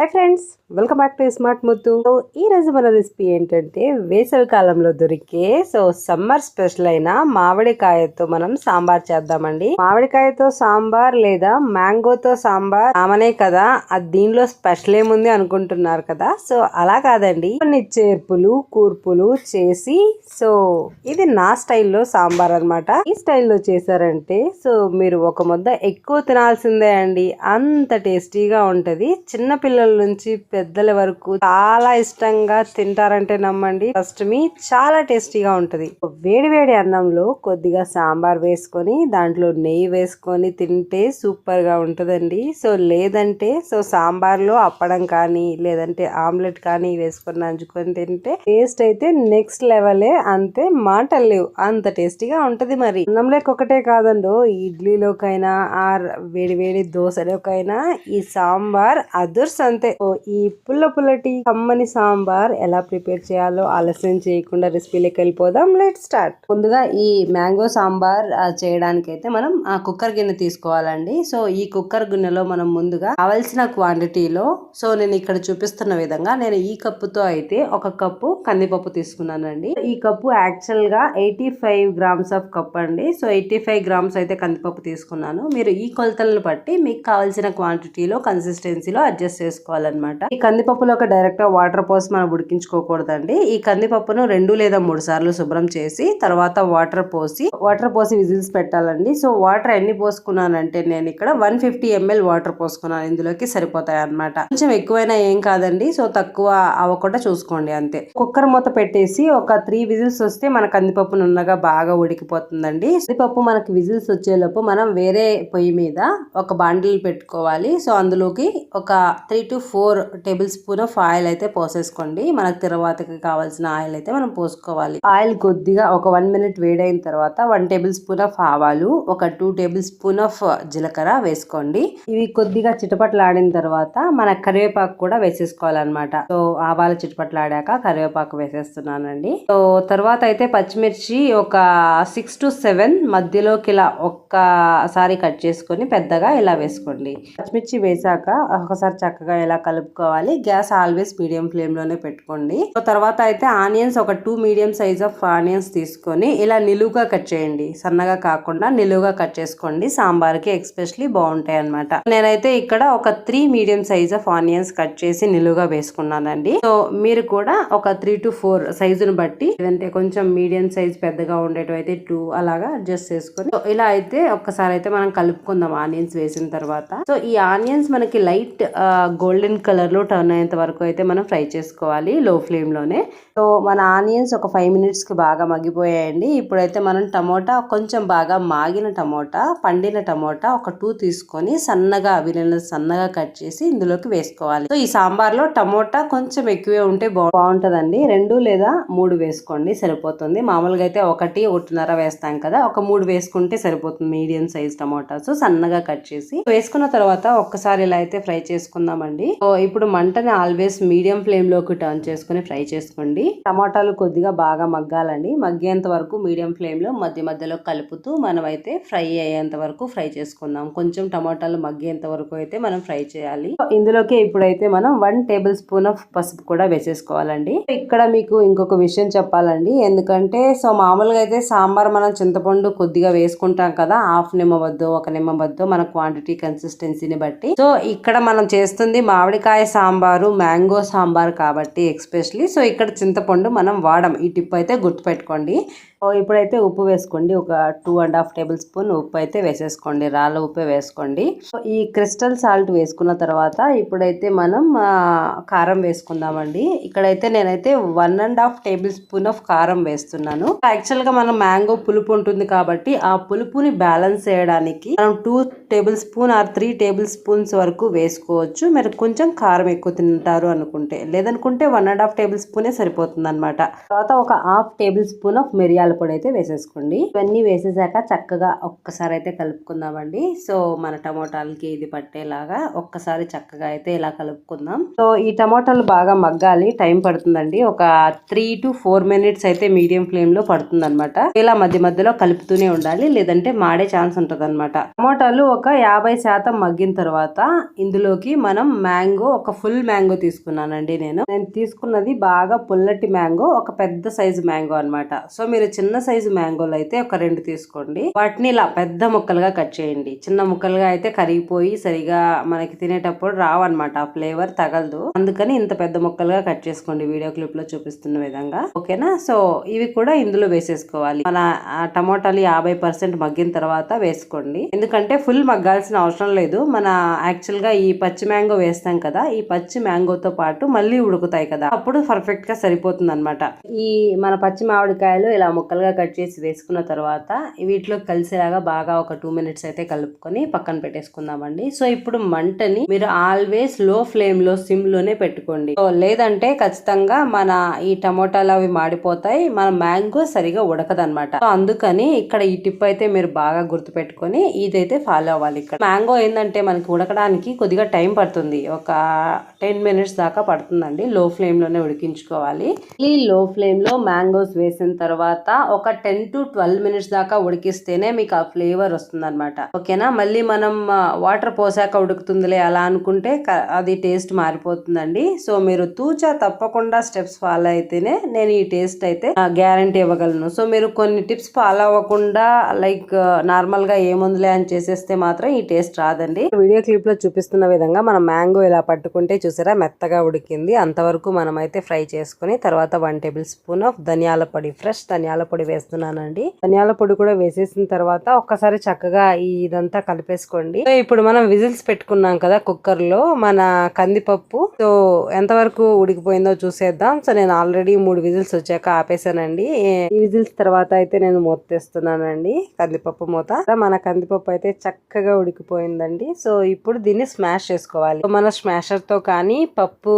Hi friends welcome back to smart Muthu so ఈ రోజు మన రెసిపీ ఏంటంటే వేసవి కాలంలో దొరికే సో సమ్మర్ స్పెషల్ అయిన మామిడికాయతో మనం సాంబార్ చేద్దామండి. మామిడికాయతో సాంబార్ లేదా మ్యాంగోతో సాంబార్ ఆమనే కదా అది దీనిలో స్పెషల్ ఏముంది అనుకుంటున్నారు కదా? సో అలా కాదండి. కొన్ని చేర్పులు కూర్పులు చేసి సో ఇది నా స్టైల్లో సాంబార్ అన్నమాట. ఈ స్టైల్లో చేశారంటే సో మీరు ఒక ముద్ద ఎక్కువ తినాల్సిందే అండి. అంత టేస్టీగా ఉంటది. చిన్న పిల్లలు నుంచి పెద్దల వరకు చాలా ఇష్టంగా తింటారంటే నమ్మండి. ఫస్ట్ మీ చాలా టేస్టీగా ఉంటది. వేడి వేడి అన్నంలో కొద్దిగా సాంబార్ వేసుకొని దాంట్లో నెయ్యి వేసుకొని తింటే సూపర్గా ఉంటదండి. సో లేదంటే సో సాంబార్లో అప్పడం కానీ లేదంటే ఆమ్లెట్ కానీ వేసుకొని నంచుకొని తింటే టేస్ట్ అయితే నెక్స్ట్ లెవెలే. అంతే మాటలు లేవు. అంత టేస్టీగా ఉంటది మరి. అన్నంలోకి ఒకటే కాదండో ఇడ్లీలోకైనా ఆర్ వేడి వేడి దోశలోకైనా ఈ సాంబార్ అదుర్స్ అంతే ఓ ఈ పుల్ల పుల్లటి కమ్మని సాంబార్ ఎలా ప్రిపేర్ చేయాలో ఆలస్యం చేయకుండా రెసిపీలోకి వెళ్ళిపోదాం. Let start. ముందుగా ఈ మ్యాంగో సాంబార్ చేయడానికి చేయడానికైతే మనం ఆ కుక్కర్ గిన్నె తీసుకోవాలండి. సో ఈ కుక్కర్ గిన్నెలో మనం ముందుగా కావలసిన క్వాంటిటీలో సో నేను ఇక్కడ చూపిస్తున్న విధంగా నేను ఈ కప్పుతో అయితే ఒక కప్పు కందిపప్పు తీసుకున్నానండి. ఈ కప్పు యాక్చువల్గా eighty five grams of cup అండి. సో ఎయిటీ ఫైవ్ గ్రామ్స్ అయితే కందిపప్పు తీసుకున్నాను. మీరు ఈ కొలతలను బట్టి మీకు కావాల్సిన క్వాంటిటీలో కన్సిస్టెన్సీలో అడ్జస్ట్ చేసుకోవాలన్నమాట. ఈ కందిపప్పులో ఒక డైరెక్ట్గా వాటర్ పోసి మనం ఉడికించుకోకూడదండి. ఈ కందిపప్పును రెండు లేదా మూడు సార్లు శుభ్రం చేసి తర్వాత వాటర్ పోసి వాటర్ పోసి విజిల్స్ పెట్టాలండి. సో వాటర్ ఎన్ని పోసుకున్నానంటే నేను ఇక్కడ వన్ ఫిఫ్టీ ఎంఎల్ వాటర్ పోసుకున్నాను. ఇందులోకి సరిపోతాయి అనమాట కొంచెం ఎక్కువైనా ఏం కాదండి. సో తక్కువ అవ్వకుండా చూసుకోండి అంతే. కుక్కర్ మూత పెట్టేసి ఒక త్రీ విజిల్స్ వస్తే మన కందిపప్పు నున్నగా బాగా ఉడికిపోతుందండి. కందిపప్పు మనకి విజిల్స్ వచ్చేలోపు మనం వేరే పొయ్యి మీద ఒక బాండిల్ పెట్టుకోవాలి. సో అందులోకి ఒక three to four tablespoon of oil అయితే పోసేసుకోండి. మనకు తర్వాతకి కావాల్సిన ఆయిల్ అయితే మనం పోసుకోవాలి. ఆయిల్ కొద్దిగా ఒక వన్ మినిట్ వేడైన తర్వాత వన్ టేబుల్ స్పూన్ ఆఫ్ ఆవాలు ఒక టూ టేబుల్ స్పూన్ ఆఫ్ జీలకర్ర వేసుకోండి. ఇవి కొద్దిగా చిటపట్లాడిన తర్వాత మన కరివేపాకు కూడా వేసేసుకోవాలన్నమాట. సో ఆవాలు చిటపట్లాడాక కరివేపాకు వేసేస్తున్నానండి. సో తర్వాత అయితే పచ్చిమిర్చి ఒక సిక్స్ టు సెవెన్ మధ్యలోకి ఇలా ఒక్కసారి కట్ చేసుకొని పెద్దగా ఇలా వేసుకోండి. పచ్చిమిర్చి వేసాక ఒకసారి చక్కగా ఎలా కలుపుకోవాలి? గ్యాస్ ఆల్వేస్ మీడియం ఫ్లేమ్లోనే పెట్టుకోండి. సో తర్వాత అయితే ఆనియన్స్ ఒక two medium size of onions తీసుకొని ఇలా నిలువుగా కట్ చేయండి. సన్నగా కాకుండా నిలువుగా కట్ చేసుకోండి. సాంబార్కి ఎక్స్పెషలీ బాగుంటాయి అనమాట నేనైతే ఇక్కడ ఒక three medium size of onions cut చేసి నిలువుగా వేసుకున్నానండి. సో మీరు కూడా ఒక త్రీ టు ఫోర్ సైజును బట్టి లేదంటే కొంచెం మీడియం సైజ్ పెద్దగా ఉండేటైతే టూ అలాగా అడ్జస్ట్ చేసుకొని. ఇలా అయితే ఒక్కసారి అయితే మనం కలుపుకుందాం ఆనియన్స్ వేసిన తర్వాత. సో ఈ ఆనియన్స్ మనకి లైట్ గోల్డెన్ కలర్లో టర్న్ అయ్యేంత వరకు అయితే మనం ఫ్రై చేసుకోవాలి లో ఫ్లేమ్లోనే సో మన ఆనియన్స్ ఒక ఫైవ్ మినిట్స్కి బాగా మగ్గిపోయాయండి. ఇప్పుడైతే మనం టమోటా కొంచెం బాగా మాగిన టమోటా పండిన టమోటా ఒక టూ తీసుకొని సన్నగా వీలైన సన్నగా కట్ చేసి ఇందులోకి వేసుకోవాలి. సో ఈ సాంబార్లో టమోటా కొంచెం ఎక్కువే ఉంటే బాగుంటుందండి. రెండు లేదా మూడు వేసుకోండి సరిపోతుంది. మామూలుగా అయితే ఒకటి ఒకటిన్నర వేస్తాం కదా. ఒక మూడు వేసుకుంటే సరిపోతుంది మీడియం సైజ్ టమోటాస్ సన్నగా కట్ చేసి వేసుకున్న తర్వాత ఒక్కసారి ఇలా అయితే ఫ్రై చేసుకుందామండి. సో ఇప్పుడు మంటని ఆల్వేస్ మీడియం ఫ్లేమ్లోకి టర్న్ చేసుకుని ఫ్రై చేసుకోండి. టమాటాలు కొద్దిగా బాగా మగ్గాలండి. మగ్గేంత వరకు మీడియం ఫ్లేమ్లో మధ్య మధ్యలో కలుపుతూ మనం అయితే ఫ్రై అయ్యేంత వరకు ఫ్రై చేసుకుందాం. కొంచెం టమాటాలు మగ్గేంత వరకు అయితే మనం ఫ్రై చేయాలి. ఇందులోకి ఇప్పుడైతే మనం వన్ టేబుల్ స్పూన్ ఆఫ్ పసుపు కూడా వేసేసుకోవాలండి. ఇక్కడ మీకు ఇంకొక విషయం చెప్పాలండి. ఎందుకంటే సో మామూలుగా అయితే సాంబార్ మనం చింతపండు కొద్దిగా వేసుకుంటాం కదా హాఫ్ నిమ్మవద్దు ఒక నిమ్మవద్దు మన క్వాంటిటీ కన్సిస్టెన్సీని బట్టి. సో ఇక్కడ మనం చేస్తుంది మామిడికాయ సాంబారు మ్యాంగో సాంబార్ కాబట్టి ఎక్స్పెషలీ సో ఇక్కడ చింతపండు మనం వాడం. ఈ టిప్ అయితే గుర్తుపెట్టుకోండి. ఇప్పుడైతే ఉప్పు వేసుకోండి. ఒక two and half tablespoon ఉప్పు అయితే వేసేసుకోండి. రాళ్ళ ఉప్పు వేసుకోండి. సో ఈ క్రిస్టల్ సాల్ట్ వేసుకున్న తర్వాత ఇప్పుడైతే మనం కారం వేసుకుందామండి. ఇక్కడైతే నేనైతే one and half tablespoon of కారం వేస్తున్నాను. యాక్చువల్గా మనం మ్యాంగో పులుపు ఉంటుంది కాబట్టి ఆ పులుపుని బ్యాలెన్స్ చేయడానికి మనం two tablespoon or three tablespoons వరకు వేసుకోవచ్చు. మీరు కొంచెం కారం ఎక్కువ తింటారు అనుకుంటే. లేదనుకుంటే వన్ అండ్ హాఫ్ టేబుల్ స్పూనే సరిపోతుంది అనమాట తర్వాత ఒక హాఫ్ టేబుల్ స్పూన్ ఆఫ్ మిరియాల ధనియాల పొడి అయితే వేసేసుకోండి. ఇవన్నీ వేసేసాక చక్కగా ఒక్కసారి అయితే కలుపుకుందామండి. సో మన టమోటాలకి ఇది పట్టేలాగా ఒక్కసారి చక్కగా అయితే ఇలా కలుపుకుందాం. సో ఈ టమోటాలు బాగా మగ్గాలి టైం పడుతుందండి. ఒక త్రీ టు ఫోర్ మినిట్స్ అయితే మీడియం ఫ్లేమ్లో పడుతుంది అనమాట ఇలా మధ్య మధ్యలో కలుపుతూనే ఉండాలి లేదంటే మాడే ఛాన్స్ ఉంటుంది అనమాట టమోటాలు ఒక యాభై శాతం మగ్గిన తర్వాత ఇందులోకి మనం మ్యాంగో ఒక ఫుల్ మ్యాంగో తీసుకున్నానండి నేను. నేను తీసుకున్నది బాగా పుల్లటి మ్యాంగో ఒక పెద్ద సైజు మ్యాంగో అన్నమాట. సో మీరు చిన్న సైజు మ్యాంగోలు అయితే ఒక రెండు తీసుకోండి. వాటిని ఇలా పెద్ద ముక్కలుగా కట్ చేయండి. చిన్న ముక్కలుగా అయితే కరిగిపోయి సరిగా మనకి తినేటప్పుడు రావన్నమాట. ఆ ఫ్లేవర్ తగలదు. అందుకని ఇంత పెద్ద ముక్కలుగా కట్ చేసుకోండి. వీడియో క్లిప్లో చూపిస్తున్న విధంగా. ఓకేనా? సో ఇవి కూడా ఇందులో వేసేసుకోవాలి. మన ఆ టమోటాలు యాభై పర్సెంట్ మగ్గిన తర్వాత వేసుకోండి. ఎందుకంటే ఫుల్ మగ్గాల్సిన అవసరం లేదు. మన యాక్చువల్గా ఈ పచ్చి మ్యాంగో వేస్తాం కదా ఈ పచ్చి మ్యాంగోతో పాటు మళ్ళీ ఉడుకుతాయి కదా. అప్పుడు పర్ఫెక్ట్గా సరిపోతుంది అనమాట ఈ మన పచ్చి మామిడికాయలు ఇలా ముక్కలుగా కట్ చేసి వేసుకున్న తర్వాత వీటిలో కలిసేలాగా బాగా ఒక టూ మినిట్స్ అయితే కలుపుకొని పక్కన పెట్టేసుకుందామండి. సో ఇప్పుడు మంటని మీరు ఆల్వేస్లో ఫ్లేమ్లో సిమ్లోనే పెట్టుకోండి. సో లేదంటే ఖచ్చితంగా మన ఈ టమోటాలు అవి మాడిపోతాయి మన మ్యాంగో సరిగా ఉడకదనమాట సో అందుకని ఇక్కడ ఈ టిప్ అయితే మీరు బాగా గుర్తు పెట్టుకొని ఇదైతే ఫాలో అవ్వాలి. ఇక్కడ మ్యాంగో ఏంటంటే మనకి ఉడకడానికి కొద్దిగా టైం పడుతుంది. ఒక టెన్ మినిట్స్ దాకా పడుతుందండి. లో ఫ్లేమ్లోనే ఉడికించుకోవాలి. ఈ లో ఫ్లేమ్లో మ్యాంగోస్ వేసిన తర్వాత ఒక టెన్ టు ట్వెల్వ్ మినిట్స్ దాకా ఉడికిస్తేనే మీకు ఆ ఫ్లేవర్ వస్తుంది అనమాట ఓకేనా? మళ్ళీ మనం వాటర్ పోసాక ఉడుకుతుందిలే అలా అనుకుంటే అది టేస్ట్ మారిపోతుందండి. సో మీరు తూచా తప్పకుండా స్టెప్స్ ఫాలో అయితేనే నేను ఈ టేస్ట్ అయితే గ్యారంటీ ఇవ్వగలను. సో మీరు కొన్ని టిప్స్ ఫాలో అవ్వకుండా లైక్ నార్మల్గా ఏముందిలే అని చేసేస్తే మాత్రం ఈ టేస్ట్ రాదండి. వీడియో క్లిప్లో చూపిస్తున్న విధంగా మనం మ్యాంగో ఇలా పట్టుకుంటే చూసారా మెత్తగా ఉడికింది. అంతవరకు మనం అయితే ఫ్రై చేసుకుని తర్వాత వన్ టేబుల్ స్పూన్ ఆఫ్ ధనియాల పొడి ఫ్రెష్ ధనియాల పొడి వేస్తున్నానండి. ధనియాల పొడి కూడా వేసేసిన తర్వాత ఒక్కసారి చక్కగా ఇదంతా కలిపేసుకోండి. సో ఇప్పుడు మనం విజిల్స్ పెట్టుకున్నాం కదా కుక్కర్లో మన కందిపప్పు. సో ఎంతవరకు ఉడికిపోయిందో చూసేద్దాం. సో నేను ఆల్రెడీ మూడు విజిల్స్ వచ్చాక ఆపేసానండి ఈ విజిల్స్ తర్వాత అయితే నేను మూత తెస్తున్నానండి కందిపప్పు మూత. మన కందిపప్పు అయితే చక్కగా ఉడికిపోయిందండి. సో ఇప్పుడు దీన్ని స్మాష్ చేసుకోవాలి. మన స్మాషర్తో కానీ పప్పు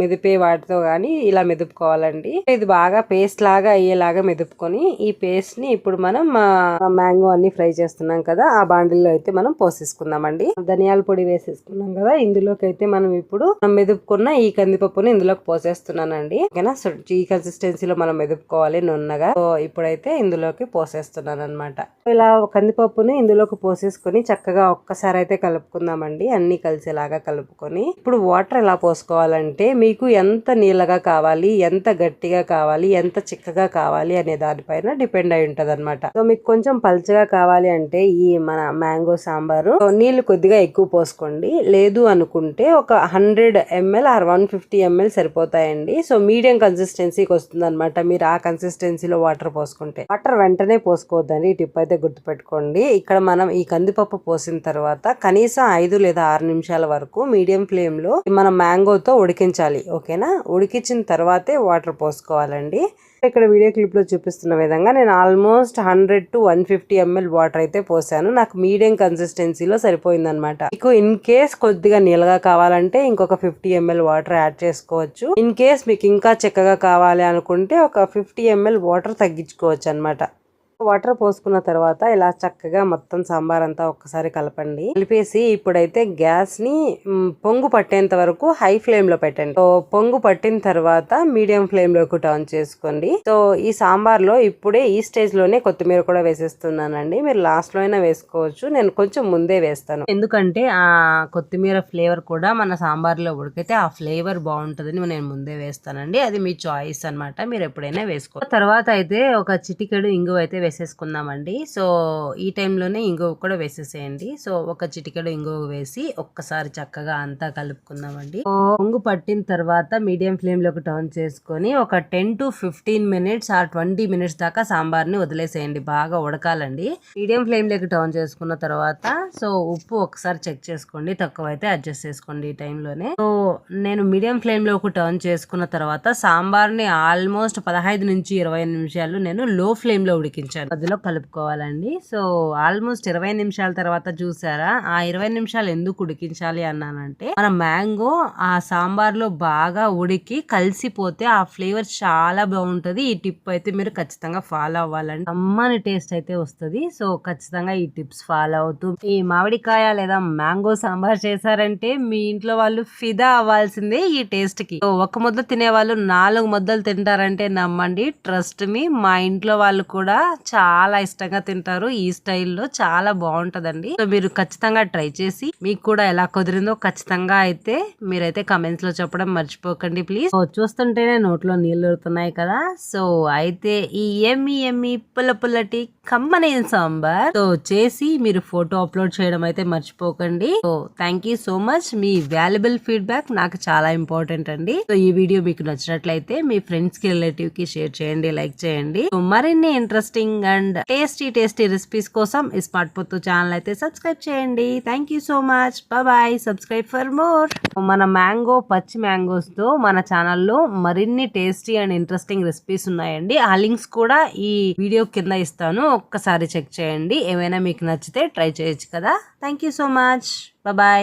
మెదిపే వాటితో కానీ ఇలా మెదుపుకోవాలండి. ఇది బాగా పేస్ట్ లాగా అయ్యేలాగా మెదుపుకొని ఈ పేస్ట్ని ఇప్పుడు మనం మ్యాంగో అన్ని ఫ్రై చేస్తున్నాం కదా ఆ బాండిల్లో అయితే మనం పోసేసుకుందామండి. ధనియాల పొడి వేసేసుకున్నాం కదా ఇందులోకి అయితే మనం ఇప్పుడు మనం మెదుపుకున్న ఈ కందిపప్పుని ఇందులోకి పోసేస్తున్నానండి. ఓకేనా? ఈ కన్సిస్టెన్సీలో మనం మెదుపుకోవాలి నున్నగా. ఇప్పుడైతే ఇందులోకి పోసేస్తున్నాను అనమాట ఇలా కందిపప్పుని ఇందులోకి పోసేసుకొని చక్కగా ఒక్కసారి అయితే కలుపుకుందామండి అన్ని కలిసేలాగా కలుపుకొని. ఇప్పుడు వాటర్ ఎలా పోసుకోవాలంటే మీకు ఎంత నీళ్ళగా కావాలి ఎంత గట్టిగా కావాలి ఎంత చిక్కగా కావాలి అనే దానిపైన డిపెండ్ అయి ఉంటది అనమాట సో మీకు కొంచెం పల్చగా కావాలి అంటే ఈ మన మ్యాంగో సాంబారు. నీళ్ళు కొద్దిగా ఎక్కువ పోసుకోండి. లేదు అనుకుంటే ఒక hundred ML or one fifty ML సరిపోతాయండి. సో మీడియం కన్సిస్టెన్సీకి వస్తుంది అనమాట మీరు ఆ కన్సిస్టెన్సీలో వాటర్ పోసుకుంటే. వాటర్ వెంటనే పోసుకోవద్దండి. ఈ టిప్ అయితే గుర్తుపెట్టుకోండి. ఇక్కడ మనం ఈ కందిపప్పు పోసిన తర్వాత కనీసం ఐదు లేదా ఆరు నిమిషాల వరకు మీడియం ఫ్లేమ్లో మనం మ్యాంగోతో ఉడికించాలి. ఓకేనా? ఉడికించిన తర్వాతే వాటర్ పోసుకోవాలండి. ఇక్కడ వీడియో క్లిప్లో చూపిస్తున్న విధంగా నేను almost hundred to one fifty ML water అయితే పోసాను. నాకు మీడియం కన్సిస్టెన్సీలో సరిపోయింది అనమాట మీకు ఇన్ కేస్ కొద్దిగా నీళ్ళగా కావాలంటే ఇంకొక ఫిఫ్టీ ఎంఎల్ వాటర్ యాడ్ చేసుకోవచ్చు. ఇన్ కేస్ మీకు ఇంకా చెక్కగా కావాలి అనుకుంటే ఒక ఫిఫ్టీ ఎంఎల్ వాటర్ తగ్గించుకోవచ్చు అనమాట వాటర్ పోసుకున్న తర్వాత ఇలా చక్కగా మొత్తం సాంబార్ అంతా ఒక్కసారి కలపండి. కలిపేసి ఇప్పుడైతే గ్యాస్ని పొంగు పట్టేంత వరకు హై ఫ్లేమ్లో పెట్టండి. సో పొంగు పట్టిన తర్వాత మీడియం ఫ్లేమ్లోకి టర్న్ చేసుకోండి. సో ఈ సాంబార్లో ఇప్పుడే ఈ స్టేజ్లోనే కొత్తిమీర కూడా వేసేస్తున్నానండి. మీరు లాస్ట్లో అయినా వేసుకోవచ్చు. నేను కొంచెం ముందే వేస్తాను. ఎందుకంటే ఆ కొత్తిమీర ఫ్లేవర్ కూడా మన సాంబార్లో ఉడికితే ఆ ఫ్లేవర్ బాగుంటుందని నేను ముందే వేస్తానండి. అది మీ చాయిస్ అన్నమాట. మీరు ఎప్పుడైనా వేసుకో. తర్వాత అయితే ఒక చిటికెడు ఇంగువ అయితే వేసేసుకుందామండి. సో ఈ టైంలోనే ఇంగువ కూడా వేసేసేయండి. సో ఒక చిటికెడు ఇంగువ వేసి ఒక్కసారి చక్కగా అంతా కలుపుకుందామండి. సో పొంగు పట్టిన తర్వాత మీడియం ఫ్లేమ్లోకి టర్న్ చేసుకొని ఒక ten to fifteen minutes or twenty minutes దాకా సాంబార్ని వదిలేసేయండి. బాగా ఉడకాలండి. మీడియం ఫ్లేమ్లోకి టర్న్ చేసుకున్న తర్వాత సో ఉప్పు ఒకసారి చెక్ చేసుకోండి. తక్కువ అయితే అడ్జస్ట్ చేసుకోండి ఈ టైంలోనే. సో నేను మీడియం ఫ్లేమ్లోకి టర్న్ చేసుకున్న తర్వాత సాంబార్ని ఆల్మోస్ట్ పదహైదు నుంచి ఇరవై నిమిషాలు నేను లో ఫ్లేమ్లో ఉడికించాను ఉంచాను మధ్యలో కలుపుకోవాలండి. సో ఆల్మోస్ట్ ఇరవై నిమిషాల తర్వాత చూసారా? ఆ ఇరవై నిమిషాలు ఎందుకు ఉడికించాలి అన్నానంటే మన మ్యాంగో ఆ సాంబార్లో బాగా ఉడికి కలిసిపోతే ఆ ఫ్లేవర్ చాలా బాగుంటుంది. ఈ టిప్ అయితే మీరు ఖచ్చితంగా ఫాలో అవ్వాలండి. అమ్మని టేస్ట్ అయితే వస్తుంది. సో ఖచ్చితంగా ఈ టిప్స్ ఫాలో అవుతూ ఈ మామిడికాయ లేదా మ్యాంగో సాంబార్ చేశారంటే మీ ఇంట్లో వాళ్ళు ఫిదా అవ్వాల్సిందే ఈ టేస్ట్కి ఒక ముద్ద తినే వాళ్ళు నాలుగు ముద్దలు తింటారంటే నమ్మండి. ట్రస్ట్ మీ మా ఇంట్లో వాళ్ళు కూడా చాలా ఇష్టంగా తింటారు. ఈ స్టైల్లో చాలా బాగుంటదండి. సో మీరు ఖచ్చితంగా ట్రై చేసి మీకు కూడా ఎలా కుదిరిందో ఖచ్చితంగా అయితే మీరైతే కమెంట్స్లో చెప్పడం మర్చిపోకండి ప్లీజ్. చూస్తుంటేనే నోట్లో నీళ్ళు ఊరుతున్నాయి కదా. సో అయితే ఈ ఎమ్మి ఎమ్మి పుల్ల పుల్లటి కమ్మనే సాంబార్. సో చేసి మీరు ఫోటో అప్లోడ్ చేయడం అయితే మర్చిపోకండి. So thank you so much me valuable feedback నాకు చాలా ఇంపార్టెంట్ అండి. సో ఈ వీడియో మీకు నచ్చినట్లయితే మీ ఫ్రెండ్స్కి రిలేటివ్కి షేర్ చేయండి లైక్ చేయండి. సో మరిన్ని interesting and tasty tasty recipes కోసం ఈ స్మార్ట్ పొత్తు ఛానల్ అయితే సబ్స్క్రైబ్ చేయండి thank you so much bye subscribe for more మన మ్యాంగో పచ్చి మ్యాంగోస్తో మన ఛానల్లో మరిన్ని టేస్టీ అండ్ ఇంట్రెస్టింగ్ రెసిపీస్ ఉన్నాయండి. ఆ లింక్స్ కూడా ఈ వీడియో కింద ఇస్తాను. ఒక్కసారి చెక్ చేయండి. ఏమైనా మీకు నచ్చితే ట్రై చేయొచ్చు కదా. Thank you so much bye